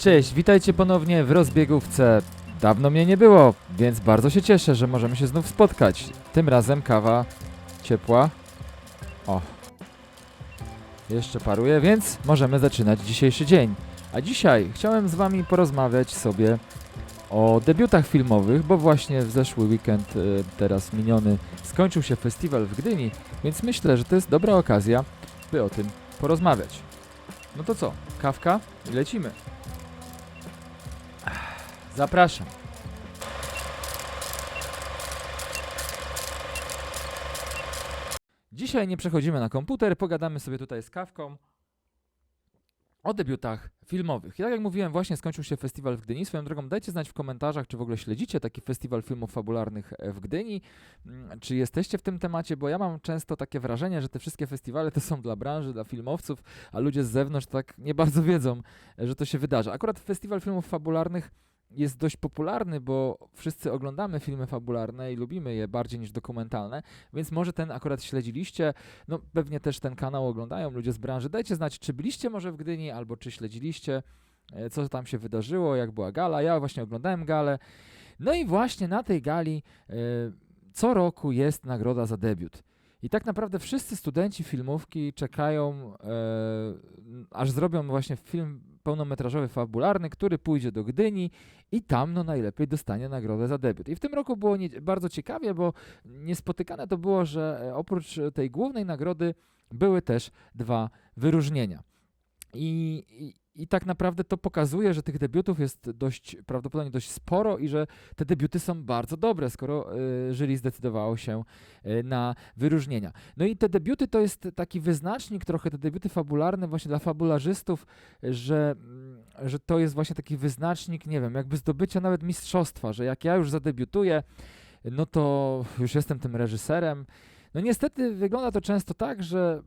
Cześć, witajcie ponownie w rozbiegówce. Dawno mnie nie było, więc bardzo się cieszę, że możemy się znów spotkać. Tym razem kawa ciepła. O. Jeszcze paruje, więc możemy zaczynać dzisiejszy dzień. A dzisiaj chciałem z wami porozmawiać sobie o debiutach filmowych, bo właśnie w zeszły weekend, e, teraz miniony, skończył się festiwal w Gdyni, więc myślę, że to jest dobra okazja, by o tym porozmawiać. No to co, kawka i lecimy. Zapraszam. Dzisiaj nie przechodzimy na komputer, pogadamy sobie tutaj z kawką o debiutach filmowych. I tak jak mówiłem, właśnie skończył się festiwal w Gdyni. Swoją drogą dajcie znać w komentarzach, czy w ogóle śledzicie taki festiwal filmów fabularnych e, w Gdyni, Mm, czy jesteście w tym temacie, bo ja mam często takie wrażenie, że te wszystkie festiwale to są dla branży, dla filmowców, a ludzie z zewnątrz tak nie bardzo wiedzą, e, że to się wydarzy. Akurat festiwal filmów fabularnych jest dość popularny, bo wszyscy oglądamy filmy fabularne i lubimy je bardziej niż dokumentalne, więc może ten akurat śledziliście, no pewnie też ten kanał oglądają ludzie z branży. Dajcie znać, czy byliście może w Gdyni, albo czy śledziliście, e, co tam się wydarzyło, jak była gala. Ja właśnie oglądałem galę. No i właśnie na tej gali e, co roku jest nagroda za debiut. I tak naprawdę wszyscy studenci filmówki czekają, e, aż zrobią właśnie film pełnometrażowy, fabularny, który pójdzie do Gdyni i tam no najlepiej dostanie nagrodę za debiut. I w tym roku było nie, bardzo ciekawie, bo niespotykane to było, że e, oprócz e, tej głównej nagrody były też dwa wyróżnienia. I, i, tak naprawdę to pokazuje, że tych debiutów jest dość, prawdopodobnie dość sporo i że te debiuty są bardzo dobre, skoro y, jury zdecydowało się y, na wyróżnienia. No i te debiuty to jest taki wyznacznik trochę, te debiuty fabularne właśnie dla fabularzystów, że, mm, że to jest właśnie taki wyznacznik, nie wiem, jakby zdobycia nawet mistrzostwa, że jak ja już zadebiutuję, no to już jestem tym reżyserem. No niestety wygląda to często tak, że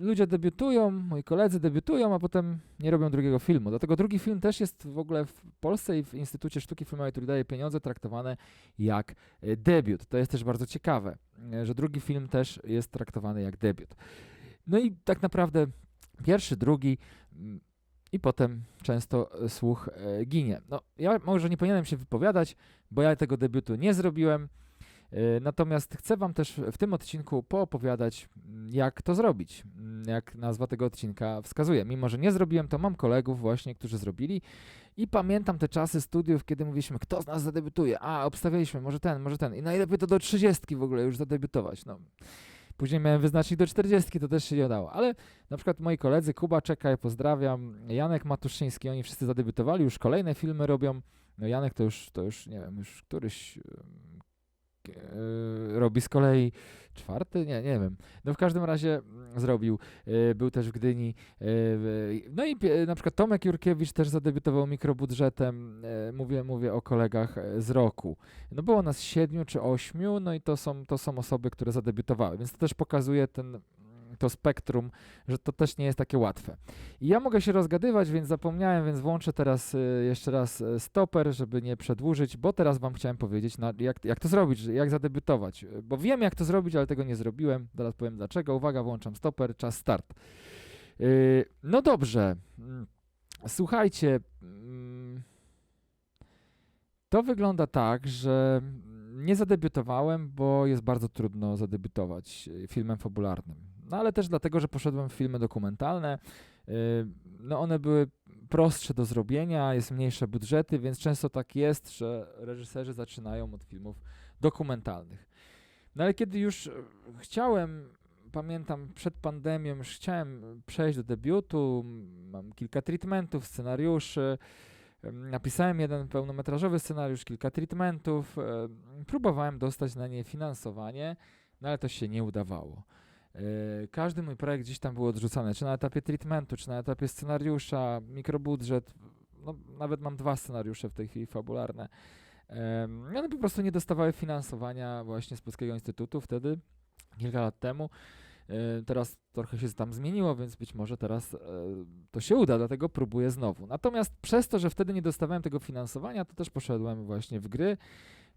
ludzie debiutują, moi koledzy debiutują, a potem nie robią drugiego filmu. Dlatego drugi film też jest w ogóle w Polsce i w Instytucie Sztuki Filmowej, który daje pieniądze, traktowany jak e, debiut. To jest też bardzo ciekawe, e, że drugi film też jest traktowany jak debiut. No i tak naprawdę pierwszy, drugi mm, i potem często e, słuch ginie. No, ja może nie powinienem się wypowiadać, bo ja tego debiutu nie zrobiłem. E, Natomiast chcę Wam też w tym odcinku poopowiadać, mm, jak to zrobić, mm, jak nazwa tego odcinka wskazuje. Mimo, że nie zrobiłem, to mam kolegów właśnie, którzy zrobili i pamiętam te czasy studiów, kiedy mówiliśmy, kto z nas zadebiutuje, a obstawialiśmy, może ten, może ten i najlepiej to do 30 w ogóle już zadebiutować. No. Później miałem wyznacznik do 40, to też się nie udało, ale na przykład moi koledzy, Kuba Czekaj, pozdrawiam, Janek Matuszyński, oni wszyscy zadebiutowali, już kolejne filmy robią. No Janek to już, to już nie wiem, już któryś robi z kolei czwarty, nie, nie wiem. No w każdym razie mm, zrobił, e, był też w Gdyni. e, No i na przykład Tomek Jurkiewicz też zadebiutował mikrobudżetem, e, mówię, mówię o kolegach e, z roku. No było nas siedmiu czy ośmiu, no i to są, to są osoby, które zadebiutowały, więc to też pokazuje ten, to spektrum, że to też nie jest takie łatwe. I ja mogę się rozgadywać, więc zapomniałem, więc włączę teraz y, jeszcze raz y, stoper, żeby nie przedłużyć, bo teraz wam chciałem powiedzieć, jak, jak to zrobić, jak zadebiutować. Y, Bo wiem, jak to zrobić, ale tego nie zrobiłem. Teraz powiem dlaczego. Uwaga, włączam stoper, czas start. No dobrze. Mm, Słuchajcie. mm, To wygląda tak, że nie zadebiutowałem, bo jest bardzo trudno zadebiutować filmem fabularnym. No ale też dlatego, że poszedłem w filmy dokumentalne. y, No one były prostsze do zrobienia, jest mniejsze budżety, więc często tak jest, że reżyserzy zaczynają od filmów dokumentalnych. No ale kiedy już chciałem, pamiętam przed pandemią, już chciałem przejść do debiutu, mam kilka treatmentów, scenariuszy, em, napisałem jeden pełnometrażowy scenariusz, kilka treatmentów, em, próbowałem dostać na nie finansowanie, no ale to się nie udawało. E, Każdy mój projekt gdzieś tam był odrzucany, czy na etapie treatmentu, czy na etapie scenariusza, mikrobudżet. No, nawet mam dwa scenariusze w tej chwili fabularne. Em, One po prostu nie dostawały finansowania właśnie z Polskiego Instytutu wtedy, kilka lat temu. E, Teraz trochę się tam zmieniło, więc być może teraz to się uda, dlatego próbuję znowu. Natomiast przez to, że wtedy nie dostawałem tego finansowania, to też poszedłem właśnie w gry.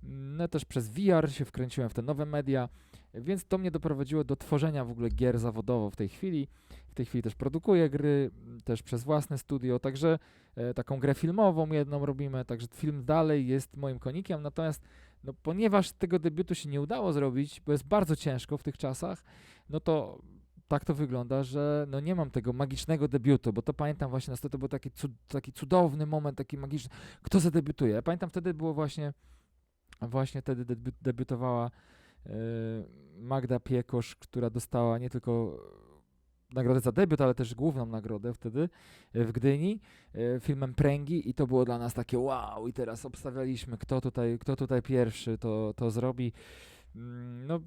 No też przez VR się wkręciłem w te nowe media, więc to mnie doprowadziło do tworzenia w ogóle gier zawodowo w tej chwili. W tej chwili też produkuję gry, też przez własne studio, także e, taką grę filmową jedną robimy, także film dalej jest moim konikiem, natomiast no, ponieważ tego debiutu się nie udało zrobić, bo jest bardzo ciężko w tych czasach, no to tak to wygląda, że no nie mam tego magicznego debiutu, bo to pamiętam właśnie, na to był taki, cud, taki cudowny moment, taki magiczny, kto zadebiutuje. Ja pamiętam wtedy było właśnie, właśnie wtedy debi debiutowała e, Magda Piekosz, która dostała nie tylko nagrodę za debiut, ale też główną nagrodę wtedy e, w Gdyni e, filmem Pręgi i to było dla nas takie wow i teraz obstawialiśmy kto tutaj, kto tutaj pierwszy to, to zrobi. Mm, No,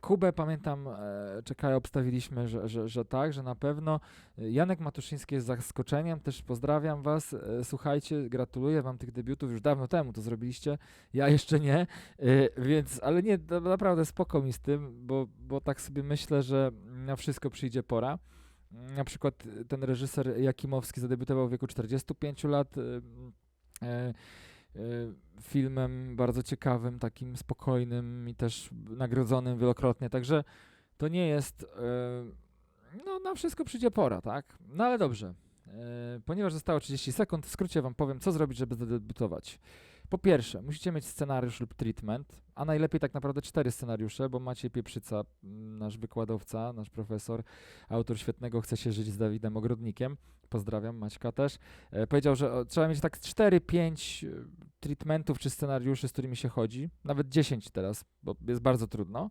Kubę pamiętam, e, czekaj, obstawiliśmy, że, że, że tak, że na pewno. Janek Matuszyński jest zaskoczeniem, też pozdrawiam Was. E, Słuchajcie, gratuluję Wam tych debiutów, już dawno temu to zrobiliście, ja jeszcze nie, e, więc, ale nie, naprawdę spoko mi z tym, bo, bo tak sobie myślę, że na wszystko przyjdzie pora. Na przykład ten reżyser Jakimowski zadebiutował w wieku 45 lat. E, filmem bardzo ciekawym, takim spokojnym i też nagrodzonym wielokrotnie, także to nie jest, e, no na wszystko przyjdzie pora, tak? No ale dobrze, ponieważ zostało 30 sekund, w skrócie wam powiem, co zrobić, żeby zadebiutować. Po pierwsze, musicie mieć scenariusz lub treatment, a najlepiej tak naprawdę cztery scenariusze, bo Maciej Pieprzyca, m, nasz wykładowca, nasz profesor, autor świetnego Chce się żyć z Dawidem Ogrodnikiem, pozdrawiam Maćka też, e, powiedział, że trzeba mieć tak 4-5 e, treatmentów czy scenariuszy, z którymi się chodzi, nawet 10 teraz, bo jest bardzo trudno.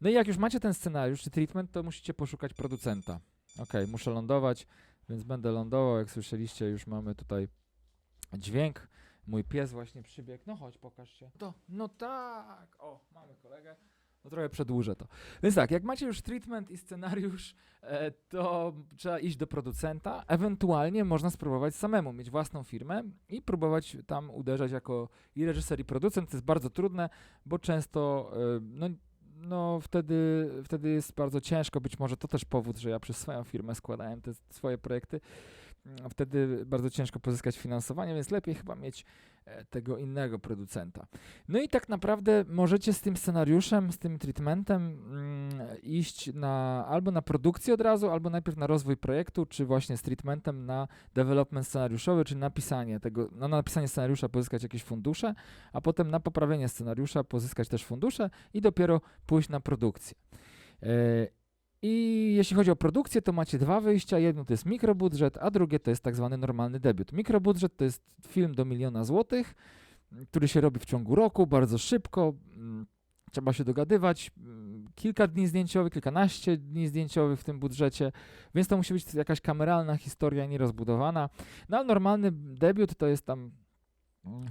No i jak już macie ten scenariusz czy treatment, to musicie poszukać producenta. Okej, muszę lądować, więc będę lądował, jak słyszeliście, już mamy tutaj dźwięk. Mój pies właśnie przybiegł. No chodź, pokaż się. To, no tak. O, mamy kolegę. No trochę przedłużę to. Więc tak, jak macie już treatment i scenariusz, e, to trzeba iść do producenta. Ewentualnie można spróbować samemu, mieć własną firmę i próbować tam uderzać jako i reżyser, i producent. To jest bardzo trudne, bo często e, no, no wtedy, wtedy jest bardzo ciężko. Być może to też powód, że ja przez swoją firmę składałem te swoje projekty. Wtedy bardzo ciężko pozyskać finansowanie, więc lepiej chyba mieć e, tego innego producenta. No i tak naprawdę możecie z tym scenariuszem, z tym treatmentem mm, iść na, albo na produkcję od razu, albo najpierw na rozwój projektu, czy właśnie z treatmentem na development scenariuszowy, czy napisanie tego, no, na napisanie scenariusza pozyskać jakieś fundusze, a potem na poprawienie scenariusza pozyskać też fundusze i dopiero pójść na produkcję. E, I jeśli chodzi o produkcję, to macie dwa wyjścia. Jedno to jest mikrobudżet, a drugie to jest tak zwany normalny debiut. Mikrobudżet to jest film do miliona złotych, który się robi w ciągu roku, bardzo szybko. mm, Trzeba się dogadywać. mm, Kilka dni zdjęciowych, kilkanaście dni zdjęciowych w tym budżecie, więc to musi być jakaś kameralna historia, nierozbudowana. No ale normalny debiut to jest tam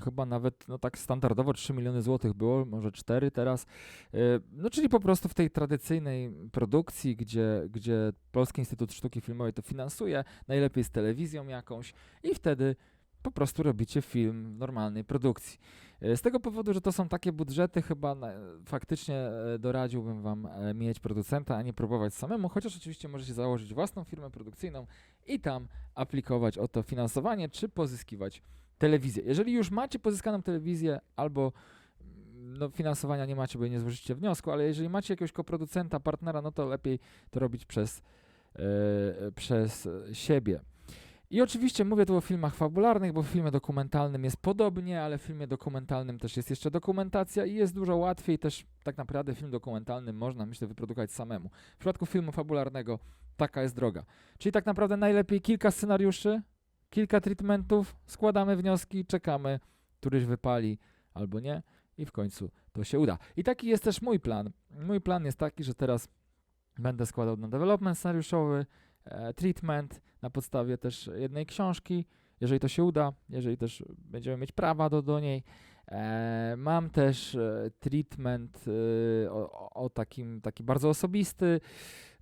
chyba nawet no tak standardowo 3 miliony złotych było, może 4 teraz. Yy, No czyli po prostu w tej tradycyjnej produkcji, gdzie, gdzie Polski Instytut Sztuki Filmowej to finansuje, najlepiej z telewizją jakąś i wtedy po prostu robicie film w normalnej produkcji. Yy, Z tego powodu, że to są takie budżety, chyba na, faktycznie e, doradziłbym wam e, mieć producenta, a nie próbować samemu, chociaż oczywiście możecie założyć własną firmę produkcyjną i tam aplikować o to finansowanie, czy pozyskiwać telewizję. Jeżeli już macie pozyskaną telewizję albo mm, no, finansowania nie macie, bo nie złożycie wniosku, ale jeżeli macie jakiegoś koproducenta, partnera, no to lepiej to robić przez, e, przez siebie. I oczywiście mówię tu o filmach fabularnych, bo w filmie dokumentalnym jest podobnie, ale w filmie dokumentalnym też jest jeszcze dokumentacja i jest dużo łatwiej też tak naprawdę film dokumentalny można, myślę, wyprodukować samemu. W przypadku filmu fabularnego taka jest droga. Czyli tak naprawdę najlepiej kilka scenariuszy, kilka treatmentów, składamy wnioski, czekamy, któryś wypali albo nie i w końcu to się uda. I taki jest też mój plan. Mój plan jest taki, że teraz będę składał na development scenariuszowy, e, treatment na podstawie też jednej książki, jeżeli to się uda, jeżeli też będziemy mieć prawa do, do niej. E, mam też e, treatment e, o, o- takim, taki bardzo osobisty,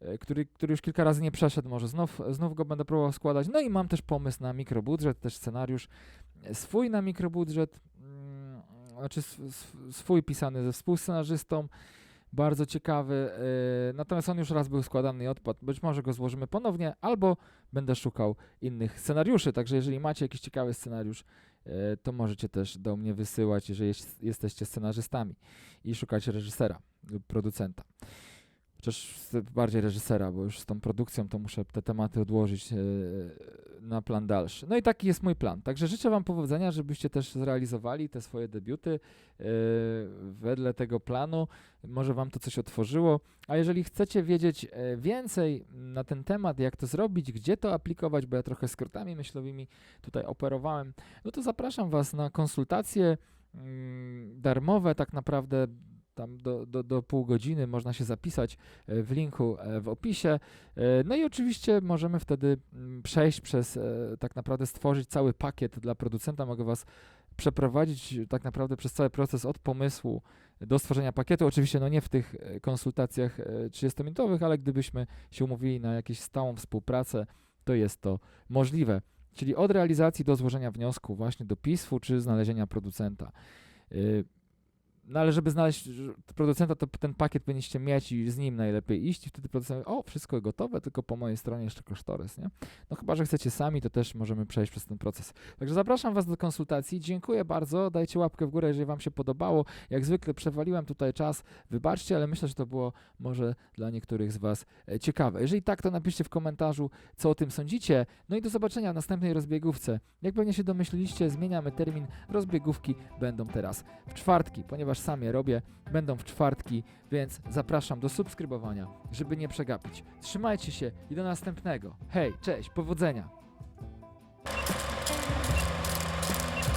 e, który, który już kilka razy nie przeszedł, może znów, znów go będę próbował składać. No i mam też pomysł na mikrobudżet, też scenariusz e, swój na mikrobudżet, mm, znaczy sw- sw- swój pisany ze współscenarzystą. bardzo ciekawy. y, Natomiast on już raz był składany i odpadł. Być może go złożymy ponownie, albo będę szukał innych scenariuszy. Także jeżeli macie jakiś ciekawy scenariusz, to możecie też do mnie wysyłać, jeżeli jest- jesteście scenarzystami i szukacie reżysera producenta. Chociaż bardziej reżysera, bo już z tą produkcją to muszę te tematy odłożyć e, na plan dalszy. No i taki jest mój plan. Także życzę Wam powodzenia, żebyście też zrealizowali te swoje debiuty e, wedle tego planu. Może Wam to coś otworzyło. A jeżeli chcecie wiedzieć e, więcej na ten temat, jak to zrobić, gdzie to aplikować, bo ja trochę skrótami myślowymi tutaj operowałem, no to zapraszam Was na konsultacje mm, darmowe, tak naprawdę tam do, do, do pół godziny można się zapisać e, w linku e, w opisie. E, No i oczywiście możemy wtedy mm, przejść przez, tak naprawdę stworzyć cały pakiet dla producenta. Mogę Was przeprowadzić tak naprawdę przez cały proces od pomysłu do stworzenia pakietu. Oczywiście no nie w tych konsultacjach e, 30-minutowych, ale gdybyśmy się umówili na jakąś stałą współpracę, to jest to możliwe. Czyli od realizacji do złożenia wniosku właśnie do PISF-u czy znalezienia producenta. No ale żeby znaleźć producenta, to ten pakiet powinniście mieć i z nim najlepiej iść i wtedy producent, o, wszystko gotowe, tylko po mojej stronie jeszcze kosztorys, nie? No chyba, że chcecie sami, to też możemy przejść przez ten proces. Także zapraszam Was do konsultacji. Dziękuję bardzo. Dajcie łapkę w górę, jeżeli Wam się podobało. Jak zwykle przewaliłem tutaj czas. Wybaczcie, ale myślę, że to było może dla niektórych z Was e, ciekawe. Jeżeli tak, to napiszcie w komentarzu, co o tym sądzicie. No i do zobaczenia w następnej rozbiegówce. Jak pewnie się domyśliliście, zmieniamy termin. Rozbiegówki będą teraz w czwartki, ponieważ sam je robię. Będą w czwartki, więc zapraszam do subskrybowania, żeby nie przegapić. Trzymajcie się i do następnego. Hej, cześć, powodzenia!